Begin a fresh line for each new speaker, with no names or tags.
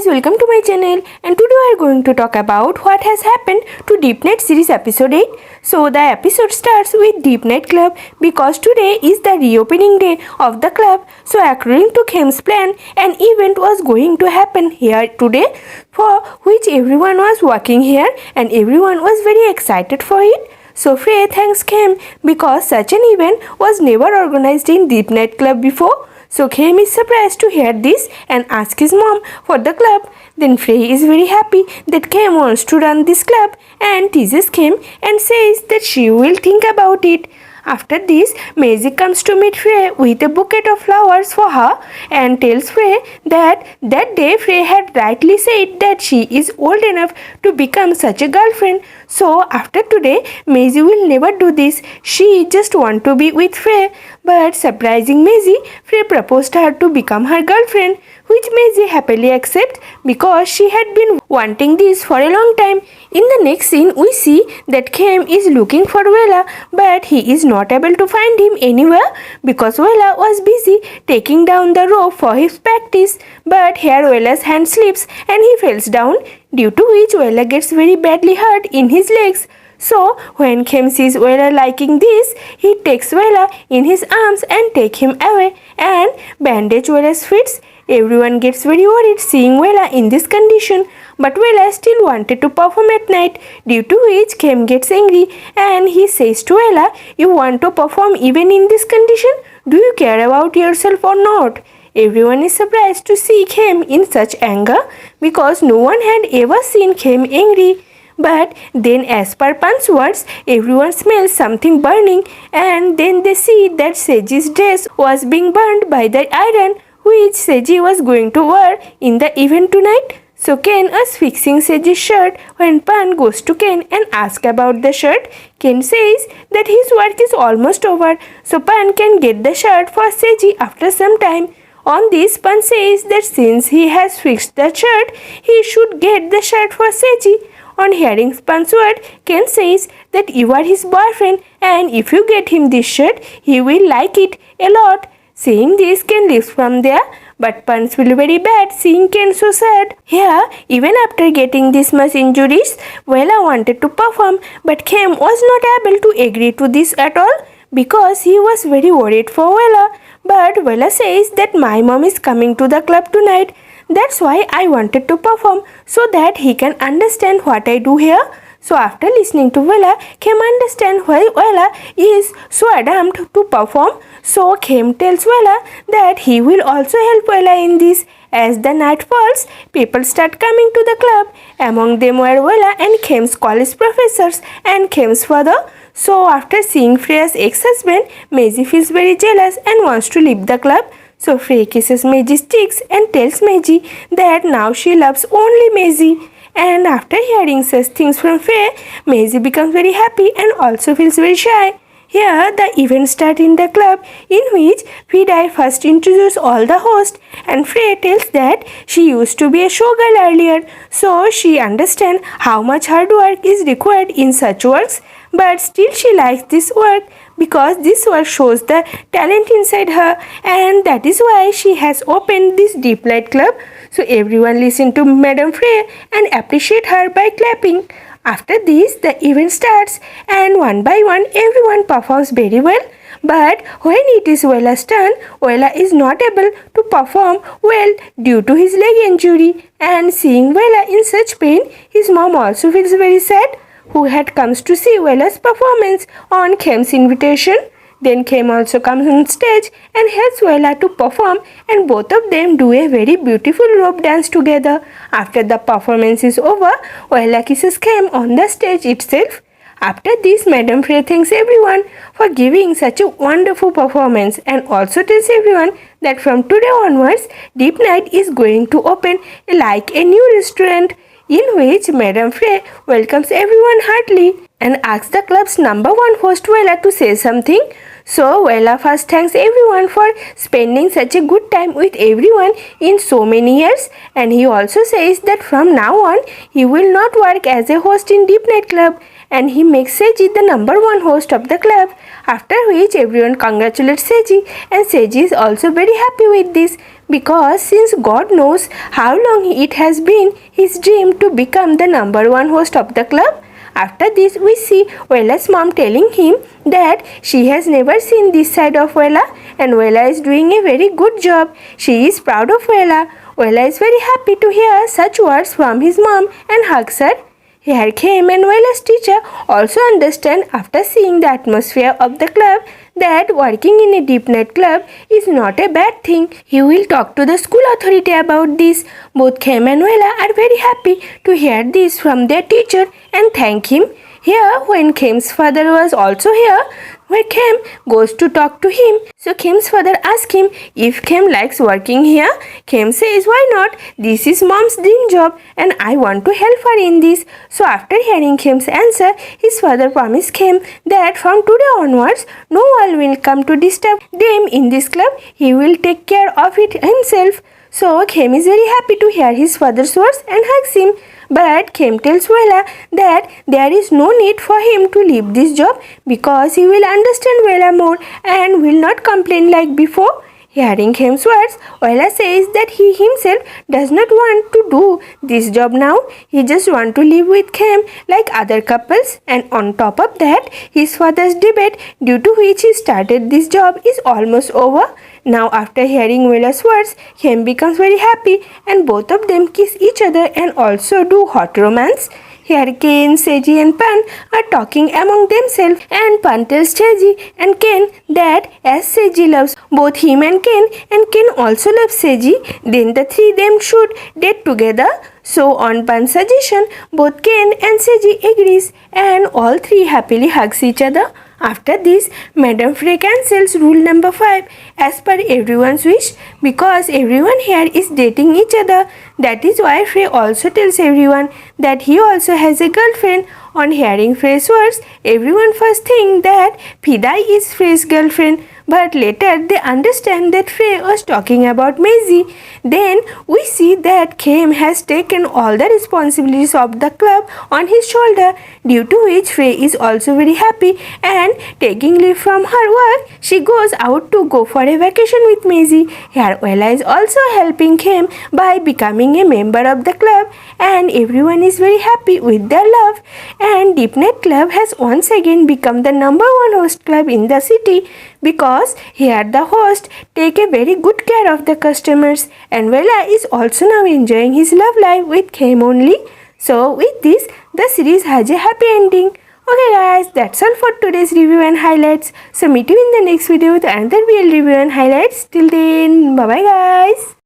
guys, welcome to my channel and today we are going to talk about what has happened to DeepNet series episode 8. So the episode starts with DeepNet Club because today is the reopening day of the club. So according to Kim's plan, an event was going to happen here today for which everyone was working here and everyone was very excited for it. So Frey thanks Kim because such an event was never organized in DeepNet Club before. So Khem is surprised to hear this and asks his mom for the club. Then Frey is very happy that Khem wants to run this club and teases Khem and says that she will think about it. After this, Maisie comes to meet Frey with a bouquet of flowers for her and tells Frey that that day Frey had rightly said that she is old enough to become such a girlfriend. So after today, Maisie will never do this. She just want to be with Frey. But surprising Maisie, Frey proposed her to become her girlfriend, which Maisie happily accepts because she had been wanting this for a long time. In the next scene, we see that Khem is looking for Wella, but he is not able to find him anywhere because Wella was busy taking down the rope for his practice. But here Wella's hand slips and he falls down, due to which Wella gets very badly hurt in his legs. So when Khem sees Wella liking this, he takes Wella in his arms and take him away and bandage Wella's feet. Everyone gets very worried seeing Wella in this condition, but Wella still wanted to perform at night, due to which Khem gets angry and he says to Wella, You want to perform even in this condition? Do you care about yourself or not? Everyone is surprised to see Khem in such anger because no one had ever seen Khem angry. But then, as per Pan's words, everyone smells something burning, and then they see that Seji's dress was being burned by the iron, which Seji was going to wear in the event tonight. So Ken is fixing Seji's shirt when Pan goes to Ken and asks about the shirt. Ken says that his work is almost over, so Pan can get the shirt for Seji after some time. On this, Pan says that since he has fixed the shirt, he should get the shirt for Seji. On hearing word, Ken says that you are his boyfriend and if you get him this shirt, he will like it a lot. Seeing this, Ken leaves from there, but Pans feel very bad seeing Ken so sad. Here, even after getting this much injuries, Wella wanted to perform, but Ken was not able to agree to this at all because he was very worried for Wella. But Wella says that my mom is coming to the club tonight that's why I wanted to perform so that he can understand what I do here. So after listening to Wella, Khem understand why Wella is so adamant to perform. So Khem tells Wella that he will also help Wella in this. As the night falls, people start coming to the club. Among them were Wella and Khem's college professors and Khem's father. So after seeing Freya's ex-husband, Maisie feels very jealous and wants to leave the club. So Frey kisses Maisie's cheeks and tells Maisie that now she loves only Maisie. And after hearing such things from Frey, Maisie becomes very happy and also feels very shy. Here, the event starts in the club in which Vidai first introduces all the hosts and Frey tells that she used to be a showgirl earlier, so she understands how much hard work is required in such works, but still she likes this work because this work shows the talent inside her and that is why she has opened this deep light club. So everyone listen to madam frey and appreciate her by clapping. After this the event starts and one by one everyone performs very well. But when it is Wella's turn, Wella is not able to perform well due to his leg injury. And seeing Wella in such pain, his mom also feels very sad who had comes to see Wella's performance on Kem's invitation. Then Kem also comes on stage and helps Wella to perform and both of them do a very beautiful rope dance together. After the performance is over, Wella kisses Kem on the stage itself. After this, Madame Frey thanks everyone for giving such a wonderful performance and also tells everyone that from today onwards, Deep Night is going to open like a new restaurant in which Madame Frey welcomes everyone heartily and asks the club's number one host Wella to say something. So Wella first thanks everyone for spending such a good time with everyone in so many years and he also says that from now on he will not work as a host in Deep Night Club and he makes Seji the number one host of the club. After which everyone congratulates Seji and Seji is also very happy with this because since God knows how long it has been his dream to become the number one host of the club. After this, we see Wella's mom telling him that she has never seen this side of Wella and Wella is doing a very good job. She is proud of Wella. Wella is very happy to hear such words from his mom and hugs her. Here came and teacher also understand after seeing the atmosphere of the club that working in a deep net club is not a bad thing. He will talk to the school authority about this. Both Khem and Wella are very happy to hear this from their teacher and thank him. Here, when Khem's father was also here, where Khem goes to talk to him. So Khem's father asks him if Khem likes working here. Khem says, Why not? This is mom's dream job and I want to help her in this. So after hearing Khem's answer, his father promised Khem that from today onwards, no one will come to disturb them in this club. He will take care of it himself. So Khem is very happy to hear his father's words and hugs him. But Khem tells Wella that there is no need for him to leave this job because he will understand Wella more and will not complain like before. Hearing Khem's words, Wella says that he himself does not want to do this job now. He just want to live with Khem like other couples and on top of that, his father's debate due to which he started this job is almost over. Now after hearing Wella's words, Khem becomes very happy and both of them kiss each other and also do hot romance. Here Ken, Seiji and Pan are talking among themselves and Pan tells Seiji and Ken that as Seiji loves both him and Ken and Ken also loves Seiji, then the three them should date together. So on Pan's suggestion, both Ken and Seji agrees and all three happily hugs each other. After this, Madame Frey cancels rule number 5 as per everyone's wish because everyone here is dating each other. That is why Frey also tells everyone that he also has a girlfriend. On hearing Frey's words, everyone first think that Pidai is Frey's girlfriend but later they understand that Frey was talking about Maisie. Then we see that Khem has taken all the responsibilities of the club on his shoulder, due to which Frey is also very happy and taking leave from her work, she goes out to go for a vacation with Maisie. Here Wella is also helping Khem by becoming a member of the club and everyone is very happy with their love. And DeepNet Club has once again become the number one host club in the city because here the host take a very good care of the customers and Vela is also now enjoying his love life with him only. So with this the series has a happy ending. Okay guys, that's all for today's review and highlights. So meet you in the next video with another real review and highlights. Till then, bye bye guys.